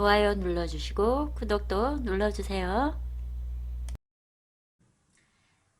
좋아요 눌러주시고 구독도 눌러주세요.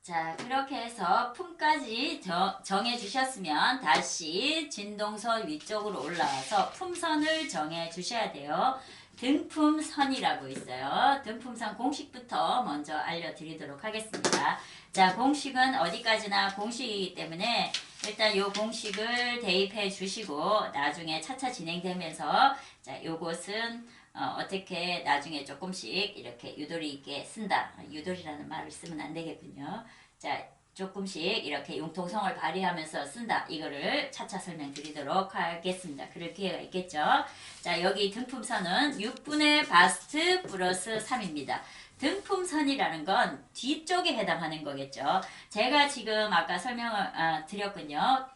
자 그렇게 해서 품까지 정해 주셨으면 다시 진동선 위쪽으로 올라와서 품선을 정해 주셔야 돼요. 등품선이라고 있어요. 등품선 공식부터 먼저 알려드리도록 하겠습니다. 자 공식은 어디까지나 공식이기 때문에 일단 요 공식을 대입해 주시고 나중에 차차 진행되면서 자 요것은 어, 어떻게 나중에 조금씩 이렇게 유도리 있게 쓴다. 유도리라는 말을 쓰면 안 되겠군요. 자, 조금씩 이렇게 융통성을 발휘하면서 쓴다. 이거를 차차 설명드리도록 하겠습니다. 그럴 기회가 있겠죠. 자, 여기 등품선은 6분의 바스트 플러스 3입니다. 등품선이라는 건 뒤쪽에 해당하는 거겠죠. 제가 지금 아까 설명을 아, 드렸군요.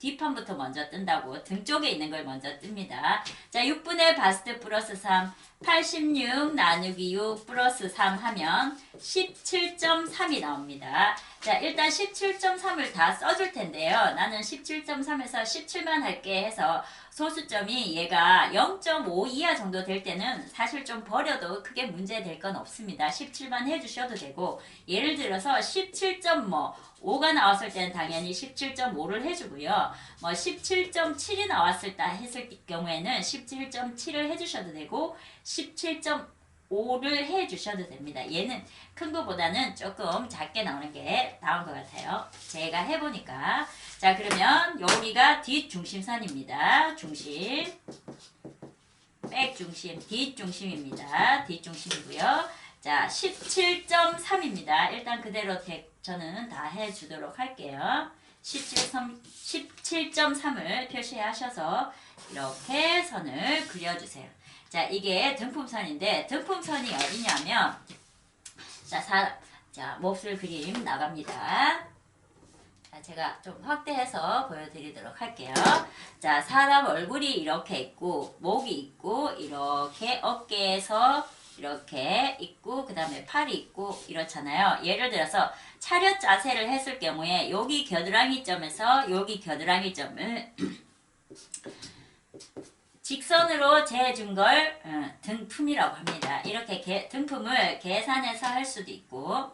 뒷판부터 먼저 뜬다고 등 쪽에 있는 걸 먼저 뜹니다. 자, 6분의 바스트 플러스 3, 86 나누기 6 플러스 3 하면 17.3이 나옵니다. 자, 일단 17.3을 다 써줄 텐데요. 나는 17.3에서 17만 할게 해서 소수점이 얘가 0.5 이하 정도 될 때는 사실 좀 버려도 크게 문제 될 건 없습니다. 17만 해주셔도 되고 예를 들어서 17.뭐 5가 나왔을 때는 당연히 17.5를 해주고요. 뭐 17.7이 나왔을 때 했을 경우에는 17.7을 해주셔도 되고 17.5를 해주셔도 됩니다. 얘는 큰 거보다는 조금 작게 나오는 게 나은 것 같아요. 제가 해보니까 자 그러면 여기가 뒷중심선입니다. 중심 백 중심 뒷중심입니다. 뒷중심이고요. 자 17.3입니다. 일단 그대로 대, 저는 다 해주도록 할게요. 17.3, 17.3을 표시하셔서 이렇게 선을 그려주세요. 자, 이게 등품선인데 등품선이 어디냐면 자, 사, 자, 몹쓸 그림 나갑니다. 자, 제가 좀 확대해서 보여드리도록 할게요. 자, 사람 얼굴이 이렇게 있고 목이 있고 이렇게 어깨에서 이렇게 있고 그 다음에 팔이 있고 이렇잖아요. 예를 들어서 차렷 자세를 했을 경우에 여기 겨드랑이 점에서 여기 겨드랑이 점을 직선으로 재준 걸 어, 등품이라고 합니다. 이렇게 개, 등품을 계산해서 할 수도 있고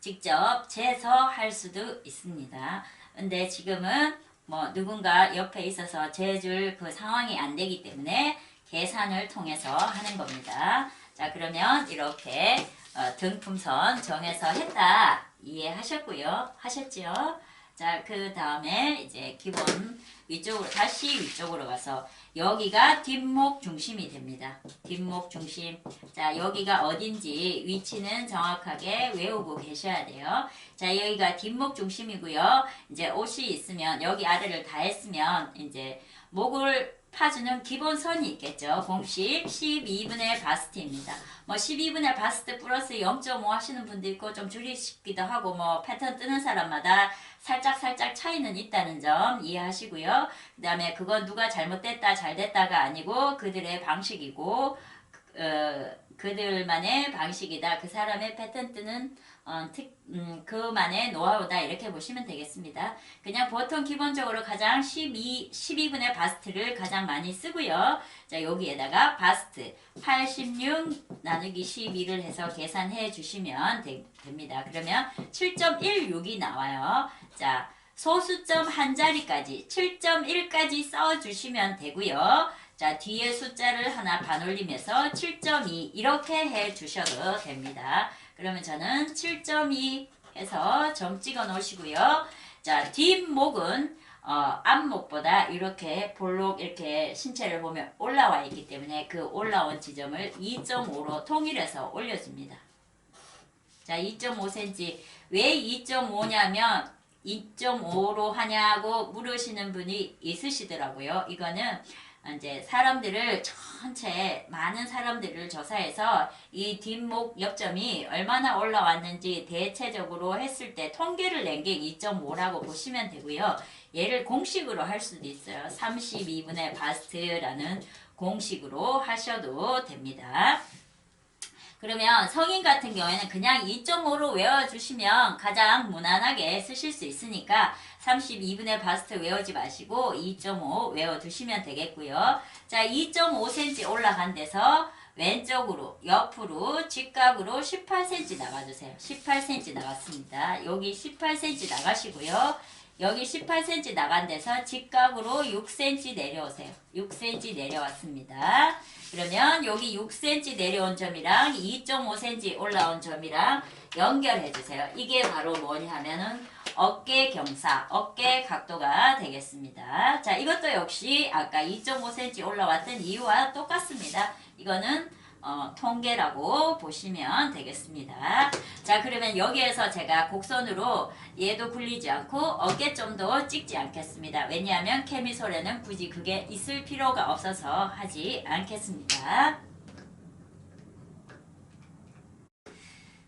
직접 재서 할 수도 있습니다. 근데 지금은 뭐 누군가 옆에 있어서 재줄 그 상황이 안 되기 때문에 계산을 통해서 하는 겁니다. 자 그러면 이렇게 어, 등품선 정해서 했다 이해하셨고요. 하셨죠? 자, 그 다음에 이제 기본 위쪽으로, 다시 위쪽으로 가서 여기가 뒷목 중심이 됩니다. 뒷목 중심. 자, 여기가 어딘지 위치는 정확하게 외우고 계셔야 돼요. 자, 여기가 뒷목 중심이고요. 이제 옷이 있으면 여기 아래를 다 했으면 이제 목을 파주는 기본 선이 있겠죠. 공식 12분의 바스트입니다. 뭐 12분의 바스트 플러스 0.5 하시는 분도 있고 좀 줄이시기도 하고 뭐 패턴 뜨는 사람마다 살짝 살짝 차이는 있다는 점 이해하시고요. 그 다음에 그건 누가 잘못됐다 잘됐다가 아니고 그들의 방식이고 어, 그들만의 방식이다. 그 사람의 패턴 뜨는 어, 특, 음, 그만의 노하우다 이렇게 보시면 되겠습니다. 그냥 보통 기본적으로 가장 12, 12분의 바스트를 가장 많이 쓰고요. 자 여기에다가 바스트 86 나누기 12를 해서 계산해 주시면 되, 됩니다. 그러면 7.16이 나와요. 자 소수점 한 자리까지 7.1까지 써주시면 되고요. 자 뒤에 숫자를 하나 반올리면서 7.2 이렇게 해 주셔도 됩니다. 그러면 저는 7.2 해서 점 찍어 놓으시고요. 자, 뒷목은 어, 앞목보다 이렇게 볼록 이렇게 신체를 보면 올라와 있기 때문에 그 올라온 지점을 2.5로 통일해서 올려줍니다. 자, 2.5cm. 왜 2.5냐면 2.5로 하냐고 물으시는 분이 있으시더라고요. 이거는 이제 사람들을 전체 많은 사람들을 조사해서 이 뒷목 옆점이 얼마나 올라왔는지 대체적으로 했을 때 통계를 낸 게 2.5라고 보시면 되고요. 얘를 공식으로 할 수도 있어요. 32분의 바스트라는 공식으로 하셔도 됩니다. 그러면 성인 같은 경우에는 그냥 2.5로 외워주시면 가장 무난하게 쓰실 수 있으니까 32분의 바스트 외우지 마시고 2.5 외워두시면 되겠고요. 자, 2.5cm 올라간 데서 왼쪽으로 옆으로 직각으로 18cm 나가주세요. 18cm 나갔습니다. 여기 18cm 나가시고요. 여기 18cm 나간 데서 직각으로 6cm 내려오세요. 6cm 내려왔습니다. 그러면 여기 6cm 내려온 점이랑 2.5cm 올라온 점이랑 연결해 주세요. 이게 바로 뭐냐 하면은 어깨 경사, 어깨 각도가 되겠습니다. 자, 이것도 역시 아까 2.5cm 올라왔던 이유와 똑같습니다. 이거는 어, 통계라고 보시면 되겠습니다. 자, 그러면 여기에서 제가 곡선으로 얘도 굴리지 않고 어깨점도 찍지 않겠습니다. 왜냐하면 케미솔에는 굳이 그게 있을 필요가 없어서 하지 않겠습니다.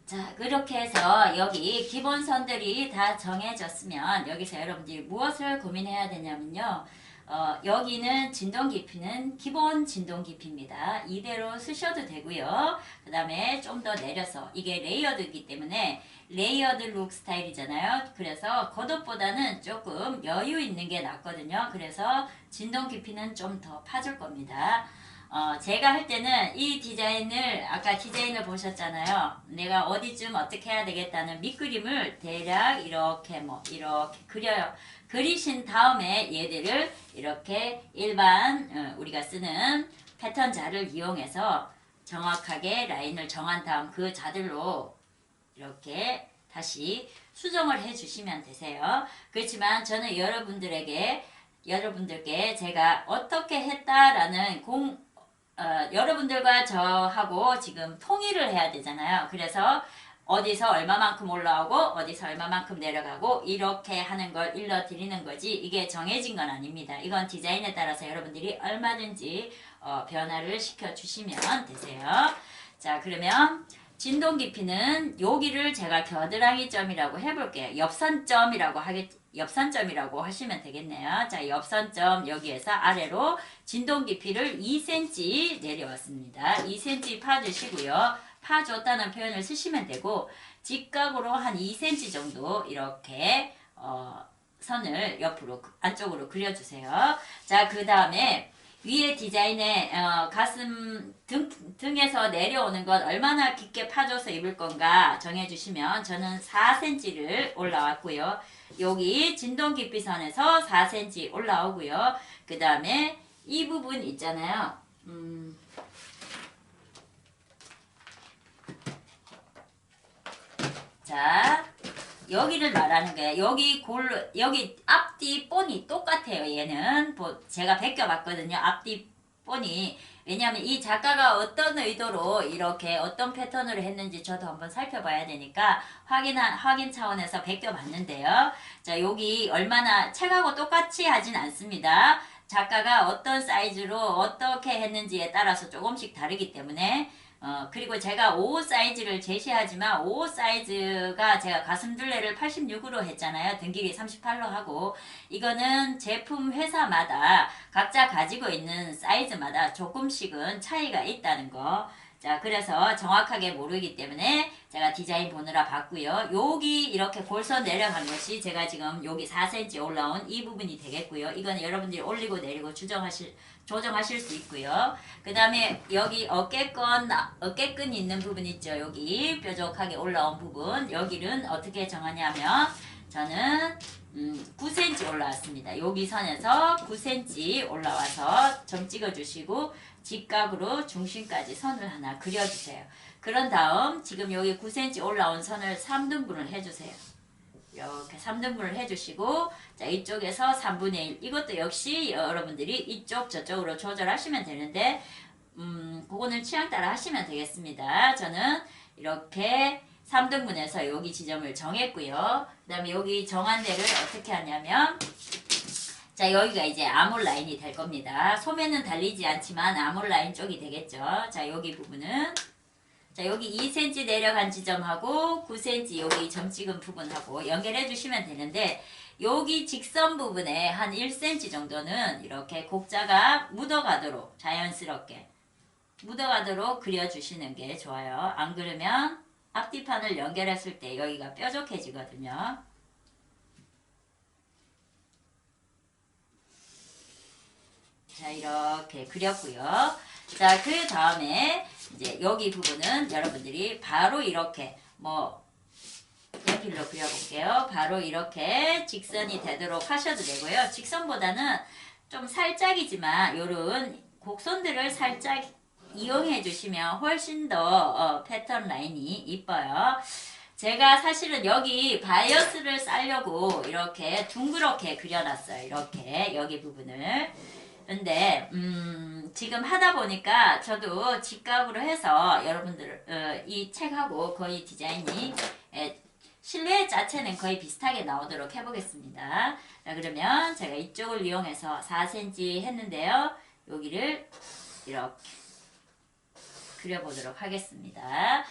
자, 그렇게 해서 여기 기본선들이 다 정해졌으면 여기서 여러분들이 무엇을 고민해야 되냐면요. 어, 여기는 진동 깊이는 기본 진동 깊이입니다. 이대로 쓰셔도 되고요. 그 다음에 좀 더 내려서 이게 레이어드이기 때문에 레이어드 룩 스타일이잖아요. 그래서 겉옷보다는 조금 여유 있는 게 낫거든요. 그래서 진동 깊이는 좀 더 파줄 겁니다. 어, 제가 할 때는 이 디자인을 아까 디자인을 보셨잖아요. 내가 어디쯤 어떻게 해야 되겠다는 밑그림을 대략 이렇게 뭐 이렇게 그려요. 그리신 다음에 얘들을 이렇게 일반 어, 우리가 쓰는 패턴 자를 이용해서 정확하게 라인을 정한 다음 그 자들로 이렇게 다시 수정을 해 주시면 되세요. 그렇지만 저는 여러분들에게 여러분들께 제가 어떻게 했다라는 공 어, 여러분들과 저하고 지금 통일을 해야 되잖아요. 그래서 어디서 얼마만큼 올라오고 어디서 얼마만큼 내려가고 이렇게 하는 걸 일러드리는 거지 이게 정해진 건 아닙니다. 이건 디자인에 따라서 여러분들이 얼마든지 어, 변화를 시켜주시면 되세요. 자 그러면 진동 깊이는 여기를 제가 겨드랑이 점이라고 해볼게요. 옆선점이라고 하겠 옆선점이라고 하시면 되겠네요. 자, 옆선점 여기에서 아래로 진동 깊이를 2cm 내려왔습니다. 2cm 파주시고요. 파줬다는 표현을 쓰시면 되고 직각으로 한 2cm 정도 이렇게 어, 선을 옆으로 안쪽으로 그려주세요. 자, 그 다음에 위에 디자인에 어, 가슴 등, 등에서 내려오는 것 얼마나 깊게 파줘서 입을 건가 정해주시면 저는 4cm를 올라왔고요. 여기 진동 깊이 선에서 4cm 올라오고요. 그 다음에 이 부분 있잖아요. 음, 자, 여기를 말하는 거예요. 여기 골, 여기 앞뒤 본이 똑같아요. 얘는 뭐 제가 베껴봤거든요. 앞뒤 본이 왜냐하면 이 작가가 어떤 의도로 이렇게 어떤 패턴으로 했는지 저도 한번 살펴봐야 되니까 확인한 확인 차원에서 베껴봤는데요. 자, 여기 얼마나 책하고 똑같이 하진 않습니다. 작가가 어떤 사이즈로 어떻게 했는지에 따라서 조금씩 다르기 때문에 어, 그리고 제가 5 사이즈를 제시하지만 5 사이즈가 제가 가슴 둘레를 86으로 했잖아요. 등 길이 38로 하고 이거는 제품 회사마다 각자 가지고 있는 사이즈마다 조금씩은 차이가 있다는 거. 자, 그래서 정확하게 모르기 때문에 제가 디자인 보느라 봤고요. 여기 이렇게 골선 내려간 것이 제가 지금 여기 4cm 올라온 이 부분이 되겠고요. 이건 여러분들이 올리고 내리고 조정하실 조정하실 수 있고요. 그 다음에 여기 어깨끈, 어깨끈이 있는 부분 있죠. 여기 뾰족하게 올라온 부분. 여기는 어떻게 정하냐면 저는 음, 9cm 올라왔습니다. 여기 선에서 9cm 올라와서 점 찍어주시고 직각으로 중심까지 선을 하나 그려주세요. 그런 다음 지금 여기 9cm 올라온 선을 3등분을 해주세요. 이렇게 3등분을 해주시고 자 이쪽에서 3분의 1 이것도 역시 여러분들이 이쪽 저쪽으로 조절하시면 되는데 음 그거는 취향 따라 하시면 되겠습니다. 저는 이렇게 3등분해서 여기 지점을 정했고요. 그 다음에 여기 정한 데를 어떻게 하냐면 자 여기가 이제 아몰 라인이 될 겁니다. 소매는 달리지 않지만 아몰 라인 쪽이 되겠죠. 자 여기 부분은 자 여기 2cm 내려간 지점하고 9cm 여기 점 찍은 부분하고 연결해 주시면 되는데 여기 직선 부분에 한 1cm 정도는 이렇게 곡자가 묻어가도록 자연스럽게 묻어가도록 그려주시는 게 좋아요. 안 그러면 앞뒤판을 연결했을 때 여기가 뾰족해지거든요. 자 이렇게 그렸고요. 자 그 다음에 이제 여기 부분은 여러분들이 바로 이렇게 뭐 연필로 그려볼게요. 바로 이렇게 직선이 되도록 하셔도 되고요. 직선보다는 좀 살짝이지만 요런 곡선들을 살짝 이용해 주시면 훨씬 더 어, 패턴 라인이 이뻐요. 제가 사실은 여기 바이어스를 싸려고 이렇게 둥그렇게 그려놨어요. 이렇게 여기 부분을. 근데 음, 지금 하다 보니까 저도 직각으로 해서 여러분들 어, 이 책하고 거의 디자인이 에, 실루엣 자체는 거의 비슷하게 나오도록 해보겠습니다. 자, 그러면 제가 이쪽을 이용해서 4cm 했는데요. 여기를 이렇게 그려보도록 하겠습니다.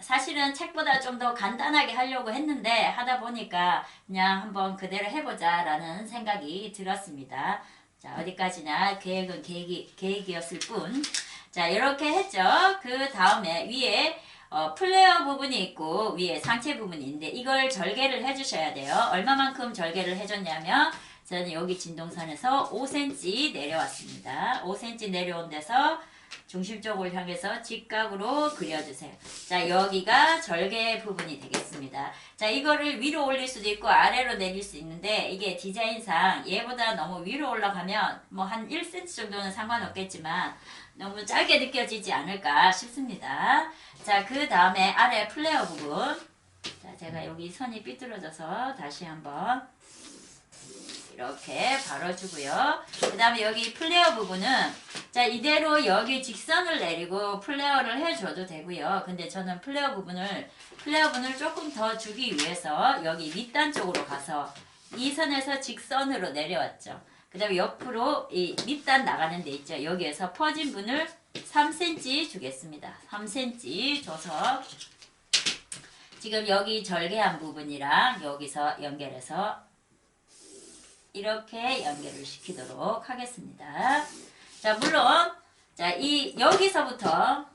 사실은 책보다 좀 더 간단하게 하려고 했는데 하다 보니까 그냥 한번 그대로 해보자 라는 생각이 들었습니다. 자, 어디까지나 계획은 계획이, 계획이었을 뿐. 자, 이렇게 했죠. 그 다음에 위에 어, 플레어 부분이 있고 위에 상체 부분이 있는데 이걸 절개를 해주셔야 돼요. 얼마만큼 절개를 해줬냐면 저는 여기 진동선에서 5cm 내려왔습니다. 5cm 내려온 데서 중심 쪽을 향해서 직각으로 그려주세요. 자, 여기가 절개 부분이 되겠습니다. 자, 이거를 위로 올릴 수도 있고 아래로 내릴 수 있는데 이게 디자인상 얘보다 너무 위로 올라가면 뭐 한 1cm 정도는 상관없겠지만 너무 짧게 느껴지지 않을까 싶습니다. 자, 그 다음에 아래 플레어 부분. 자, 제가 여기 선이 삐뚤어져서 다시 한번 이렇게 바로주고요. 그 다음에 여기 플레어 부분은 자 이대로 여기 직선을 내리고 플레어를 해줘도 되고요. 근데 저는 플레어 부분을 플레어 부분을 조금 더 주기 위해서 여기 밑단 쪽으로 가서 이 선에서 직선으로 내려왔죠. 그 다음에 옆으로 이 밑단 나가는 데 있죠. 여기에서 퍼진 분을 3cm 주겠습니다. 3cm 줘서 지금 여기 절개한 부분이랑 여기서 연결해서 이렇게 연결을 시키도록 하겠습니다. 자, 물론 자, 이 여기서부터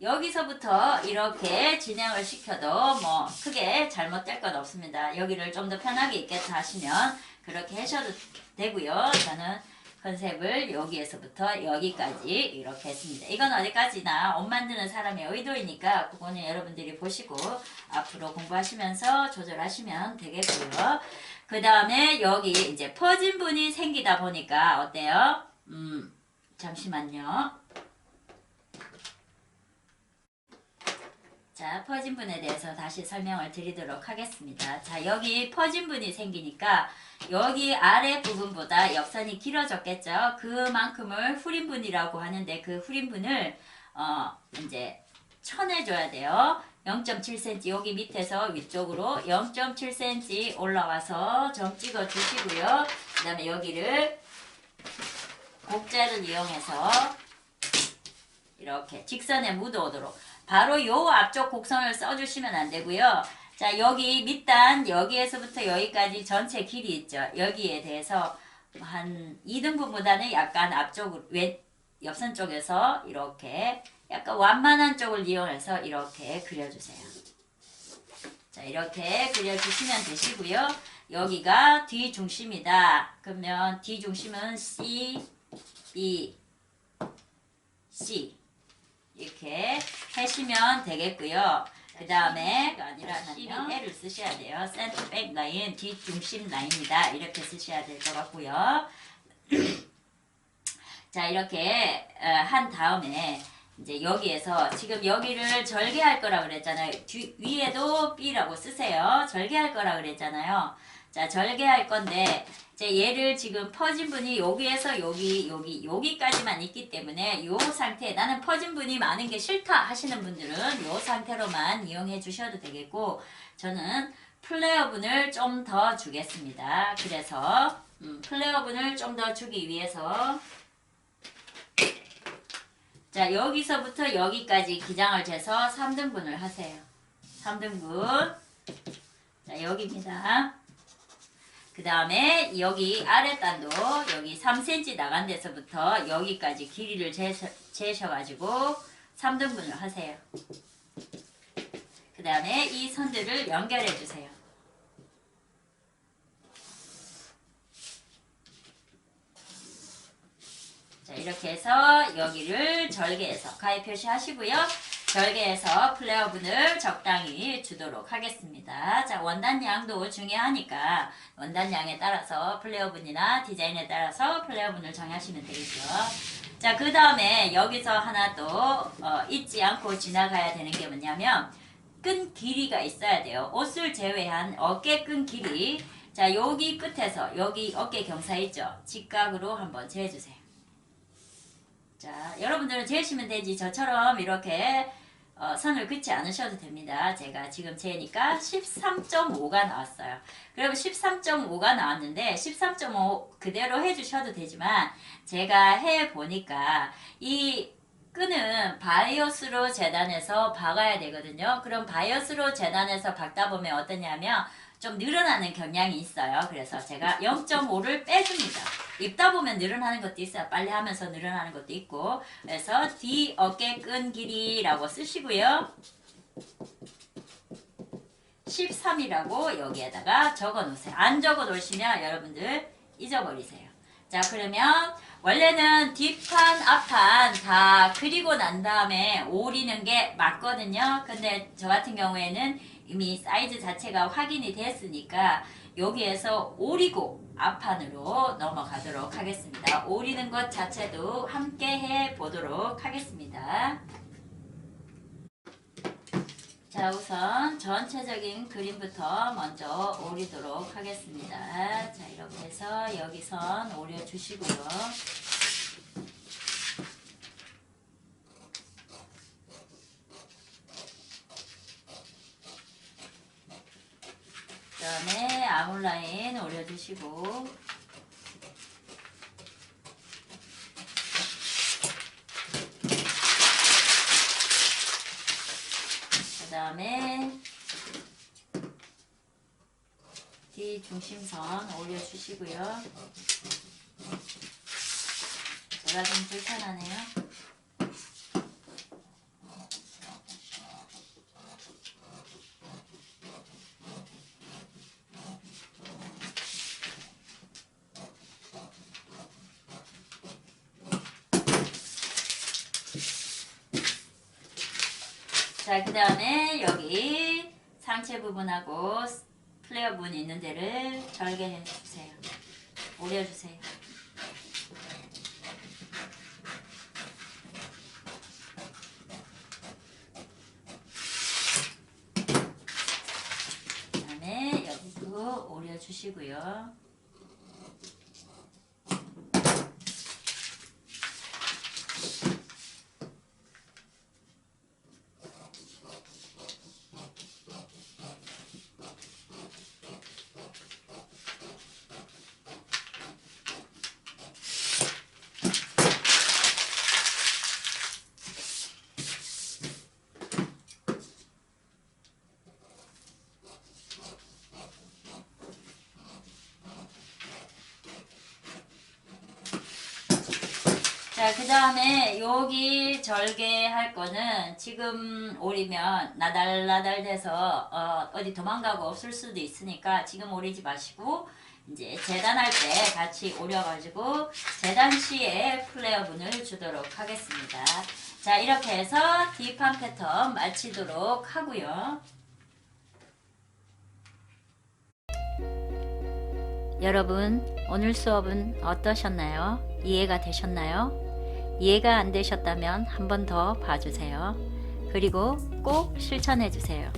여기서부터 이렇게 진행을 시켜도 뭐 크게 잘못될 건 없습니다. 여기를 좀 더 편하게 있겠다 하시면 그렇게 하셔도 되고요. 저는 컨셉을 여기에서부터 여기까지 이렇게 했습니다. 이건 어디까지나 옷 만드는 사람의 의도이니까 그거는 여러분들이 보시고 앞으로 공부하시면서 조절하시면 되겠고요. 그 다음에 여기 이제 퍼진 분이 생기다 보니까 어때요? 음, 잠시만요. 자, 퍼진 분에 대해서 다시 설명을 드리도록 하겠습니다. 자, 여기 퍼진 분이 생기니까 여기 아래 부분보다 옆선이 길어졌겠죠. 그만큼을 후림분이라고 하는데 그 후림분을 어, 이제 쳐내줘야 돼요. 0.7cm 여기 밑에서 위쪽으로 0.7cm 올라와서 점 찍어 주시고요. 그 다음에 여기를 곡자를 이용해서 이렇게 직선에 묻어오도록 바로 요 앞쪽 곡선을 써주시면 안 되고요. 자 여기 밑단 여기에서부터 여기까지 전체 길이 있죠. 여기에 대해서 한 2등분보다는 약간 앞쪽으로 왼 옆선 쪽에서 이렇게 약간 완만한 쪽을 이용해서 이렇게 그려주세요. 자 이렇게 그려주시면 되시고요. 여기가 뒤 중심이다. 그러면 뒤 중심은 C, B, C 이렇게 하시면 되겠고요. 그 다음에 아니라 CBL을 쓰셔야 돼요. 센터 백 라인, 뒷중심 라인이다. 이렇게 쓰셔야 될 것 같고요. 자 이렇게 어, 한 다음에 이제 여기에서 지금 여기를 절개할 거라 그랬잖아요. 뒤, 위에도 B라고 쓰세요. 절개할 거라 그랬잖아요. 자 절개할 건데 이제 얘를 지금 퍼진 분이 여기에서 여기 여기 여기까지만 있기 때문에 요 상태 나는 퍼진 분이 많은 게 싫다 하시는 분들은 요 상태로만 이용해 주셔도 되겠고 저는 플레어 분을 좀 더 주겠습니다. 그래서 음, 플레어 분을 좀 더 주기 위해서 자 여기서부터 여기까지 기장을 재서 3등분을 하세요. 3등분 자 여기입니다. 그 다음에 여기 아랫단도 여기 3cm 나간 데서부터 여기까지 길이를 재셔, 재셔가지고 3등분을 하세요. 그 다음에 이 선들을 연결해 주세요. 자, 이렇게 해서 여기를 절개해서 가위 표시하시고요. 절개해서 플레어분을 적당히 주도록 하겠습니다. 자, 원단 양도 중요하니까 원단 양에 따라서 플레어분이나 디자인에 따라서 플레어분을 정하시면 되겠죠. 자, 그 다음에 여기서 하나 또 어, 잊지 않고 지나가야 되는 게 뭐냐면 끈 길이가 있어야 돼요. 옷을 제외한 어깨 끈 길이. 자, 여기 끝에서 여기 어깨 경사 있죠? 직각으로 한번 재주세요. 자, 여러분들은 재시면 되지. 저처럼 이렇게 어, 선을 긋지 않으셔도 됩니다. 제가 지금 재니까 13.5가 나왔어요. 그러면 13.5가 나왔는데 13.5 그대로 해주셔도 되지만 제가 해보니까 이 끈은 바이오스로 재단해서 박아야 되거든요. 그럼 바이오스로 재단해서 박다 보면 어떠냐면 좀 늘어나는 경향이 있어요. 그래서 제가 0.5를 빼줍니다. 입다 보면 늘어나는 것도 있어요. 빨리 하면서 늘어나는 것도 있고. 그래서 뒤 어깨 끈 길이라고 쓰시고요. 13이라고 여기에다가 적어 놓으세요. 안 적어 놓으시면 여러분들 잊어버리세요. 자, 그러면 원래는 뒷판, 앞판 다 그리고 난 다음에 오리는 게 맞거든요. 근데 저 같은 경우에는 이미 사이즈 자체가 확인이 됐으니까 여기에서 오리고 앞판으로 넘어가도록 하겠습니다. 오리는 것 자체도 함께 해 보도록 하겠습니다. 자, 우선 전체적인 그림부터 먼저 오리도록 하겠습니다. 자, 이렇게 해서 여기선 오려주시고요. 그 다음에 아웃라인 올려주시고 그 다음에 뒤 중심선 올려주시고요. 제가 좀 불편하네요. 자, 그 다음에 여기 상체 부분하고 플레어 부분 있는 데를 절개해 주세요. 오려주세요. 그 다음에 여기도 오려주시고요. 자, 그 다음에 여기 절개할 거는 지금 오리면 나달나달 돼서 어, 어디 도망가고 없을 수도 있으니까 지금 오리지 마시고 이제 재단할 때 같이 오려가지고 재단 시에 플레어분을 주도록 하겠습니다. 자, 이렇게 해서 딥한 패턴 마치도록 하고요. 여러분, 오늘 수업은 어떠셨나요? 이해가 되셨나요? 이해가 안 되셨다면 한 번 더 봐주세요. 그리고 꼭 실천해 주세요.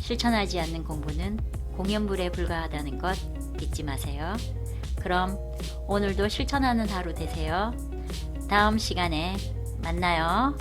실천하지 않는 공부는 공연불에 불과하다는 것 잊지 마세요. 그럼 오늘도 실천하는 하루 되세요. 다음 시간에 만나요.